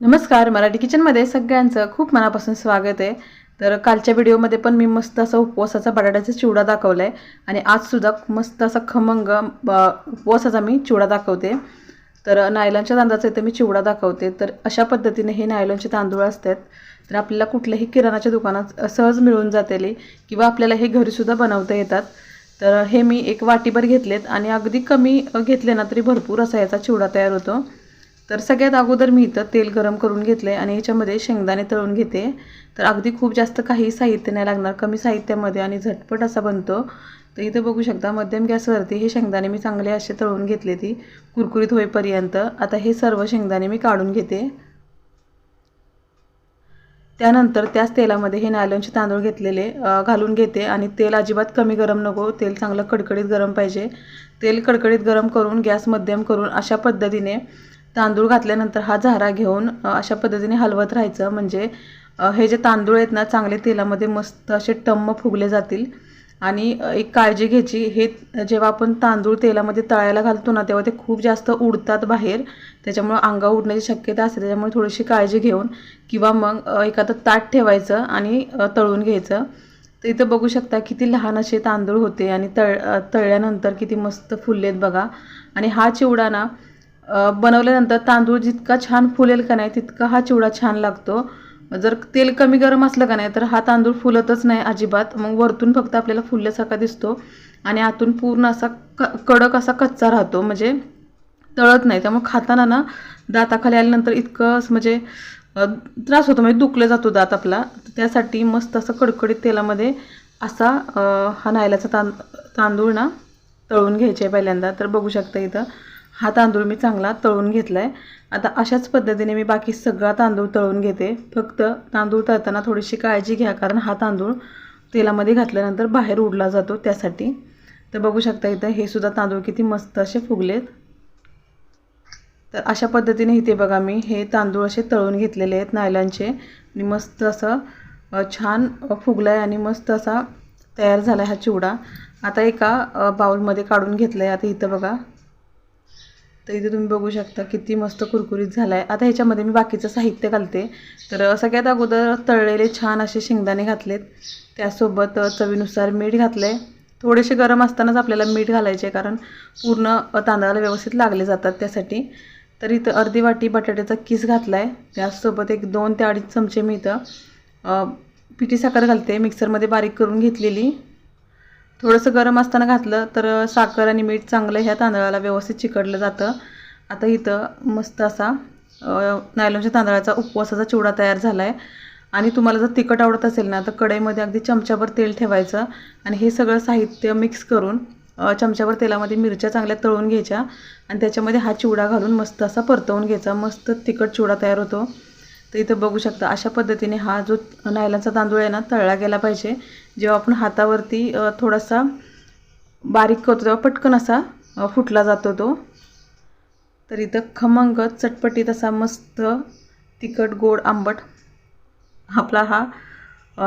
नमस्कार मराठी किचनमध्ये सगळ्यांचं खूप मनापासून स्वागत आहे. तर कालच्या व्हिडिओमध्ये पण मी मस्त असा उपवासाचा बटाट्याचा चिवडा दाखवला आहे आणि आजसुद्धा मस्त असा खमंग ब- उपवासाचा मी चिवडा दाखवते. तर नायलॉनच्या तांदळाचा इथे मी चिवडा दाखवते. तर अशा पद्धतीने हे नायलॉनचे तांदूळ असतात. तर आपल्याला कुठल्याही किराणाच्या दुकानात सहज मिळून जातेली किंवा आपल्याला हे घरीसुद्धा बनवता येतात. तर हे मी एक वाटीभर घेतलेत आणि अगदी कमी घेतले ना तरी भरपूर असा याचा चिवडा तयार होतो. तर सगळ्यात अगोदर मी इथं तेल गरम करून घेतलं आहे आणि ह्याच्यामध्ये शेंगदाणे तळून घेते. तर अगदी खूप जास्त काही साहित्य नाही लागणार कमी साहित्यामध्ये आणि झटपट असा बनतो. तर इथं बघू शकता मध्यम गॅसवरती हे शेंगदाणे मी चांगले असे तळून घेतले ती कुरकुरीत होईपर्यंत. आता हे सर्व शेंगदाणे मी काढून घेते. त्यानंतर त्याच तेलामध्ये हे नायलॉनचे तांदूळ घेतलेले घालून घेते आणि तेल अजिबात कमी गरम नको तेल चांगलं कडकडीत गरम पाहिजे. तेल कडकडीत गरम करून गॅस मध्यम करून अशा पद्धतीने तांदूळ घातल्यानंतर हा झारा घेऊन अशा पद्धतीने हलवत राहायचं. म्हणजे हे जे तांदूळ आहेत ना चांगले तेलामध्ये मस्त असे टम्म फुगले जातील. आणि एक काळजी घ्यायची. हे जेव्हा आपण तांदूळ तेलामध्ये तळायला घालतो ना तेव्हा ते खूप जास्त उडतात बाहेर. त्याच्यामुळं अंगा उडण्याची शक्यता असते. त्याच्यामुळे थोडीशी काळजी घेऊन किंवा मग एखादं ताट ठेवायचं आणि तळून घ्यायचं. तर इथं बघू शकता किती लहान असे तांदूळ होते आणि तळ तळल्यानंतर किती मस्त फुललेत बघा. आणि हा चिवडा ना बनवल्यानंतर तांदूळ जितका छान फुलेल का नाही तितका हा चिवडा छान लागतो. जर तेल कमी गरम असलं का नाही तर हा तांदूळ फुलतच नाही अजिबात. मग वरतून फक्त आपल्याला फुलल्यासारखा दिसतो आणि आतून पूर्ण असा क कडक असा कच्चा राहतो. म्हणजे तळत नाही. त्यामुळे खाताना ना दाताखाली आल्यानंतर इतकं असं म्हणजे त्रास होतो. म्हणजे दुखलं जातो दात आपला. त्यासाठी मस्त असं कडकडीत तेलामध्ये असा हा नायलाचा तां तांदूळ ना तळून घ्यायचे आहे पहिल्यांदा. तर बघू शकता इथं. हा तांदूळ मी चांगला तळून घेतला आहे आता अशाच पद्धतीने मी बाकी सगळा तांदूळ तळून घेते. फक्त तांदूळ तळताना थोडीशी काळजी घ्या कारण हा तांदूळ तेलामध्ये घातल्यानंतर बाहेर उडला जातो त्यासाठी. तर बघू शकता इथं हे सुद्धा तांदूळ किती मस्त असे फुगलेत. तर अशा पद्धतीने इथे बघा मी हे तांदूळ असे तळून घेतलेले आहेत नायलांचे. आणि मस्त असं छान फुगलं आहे आणि मस्त असा तयार झाला आहे हा चिवडा. आता एका बाऊलमध्ये बाउलमध्ये काढून घेतलं आहे आता इथं बघा. तर इथे तुम्ही बघू शकता किती मस्त कुरकुरीत झाला आहे आता ह्याच्यामध्ये मी बाकीचं साहित्य घालते. तर सगळ्यात अगोदर तळलेले छान असे शेंगदाणे घातलेत. त्यासोबत चवीनुसार मीठ घातलं आहे थोडेसे गरम असतानाच आपल्याला मीठ घालायचे कारण पूर्ण तांदळाला व्यवस्थित लागले जातात त्यासाठी. तर इथं अर्धी वाटी बटाट्याचा किस घातला आहे त्यासोबत एक दोन ते अडीच चमचे मी इथं पिठी साखर घालते. मिक्सरमध्ये बारीक करून घेतलेली. थोडंसं गरम असताना घातलं तर साखर आणि मीठ चांगलं ह्या तांदळाला व्यवस्थित चिकटलं जातं. आता इथं मस्त असा नायलॉनच्या तांदळाचा उपवासाचा चिवडा तयार झाला आहे आणि तुम्हाला जर तिखट आवडत असेल ना तर कढईमध्ये अगदी चमच्याभर तेल ठेवायचं आणि हे सगळं साहित्य मिक्स करून चमच्यावर तेलामध्ये मिरच्या चांगल्या तळून घ्यायच्या आणि त्याच्यामध्ये हा चिवडा घालून मस्त असा परतवून घ्यायचा. मस्त तिखट चिवडा तयार होतो. तर इथं बघू शकता अशा पद्धतीने हा जो नायलांचा तांदूळ आहे ना तळला गेला पाहिजे. जेव्हा आपण हातावरती थोडासा बारीक करतो तेव्हा पटकन असा फुटला जातो तो. तर इथं खमंग चटपटीत असा मस्त तिखट गोड आंबट आपला हा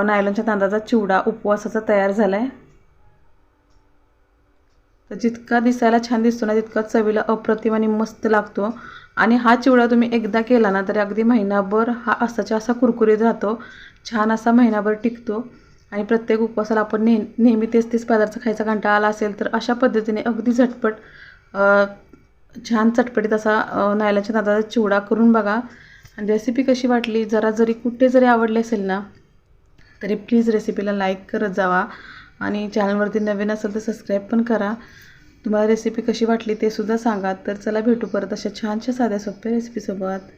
नायलॉनच्या तांदळाचा चिवडा उपवासाचा तयार झाला आहे तर जितका दिसायला छान दिसतो ना तितका चवीला अप्रतिम आणि मस्त लागतो. आणि हा चिवडा तुम्ही एकदा केला ना तरी अगदी महिनाभर हा असाच्या असा कुरकुरीत राहतो. छान असा महिनाभर टिकतो. आणि प्रत्येक उपवासाला आपण नेह नेहमी तेच तेच पदार्थ खायचा कंटाळा आला असेल तर अशा पद्धतीने अगदी झटपट छान चटपटीत असा नायलाच्या दादाचा चिवडा करून बघा. आणि रेसिपी कशी वाटली जरा जरी कुठे जरी आवडली असेल ना तरी प्लीज रेसिपीला लाईक करत जावा. आणि चॅनलवरती नवीन असेल तर सबस्क्राईब पण करा. तुम्हाला रेसिपी कशी वाटली ते सुद्धा सांगा. तर चला भेटू परत अशा छानशा साध्या सोप्या रेसिपीसोबत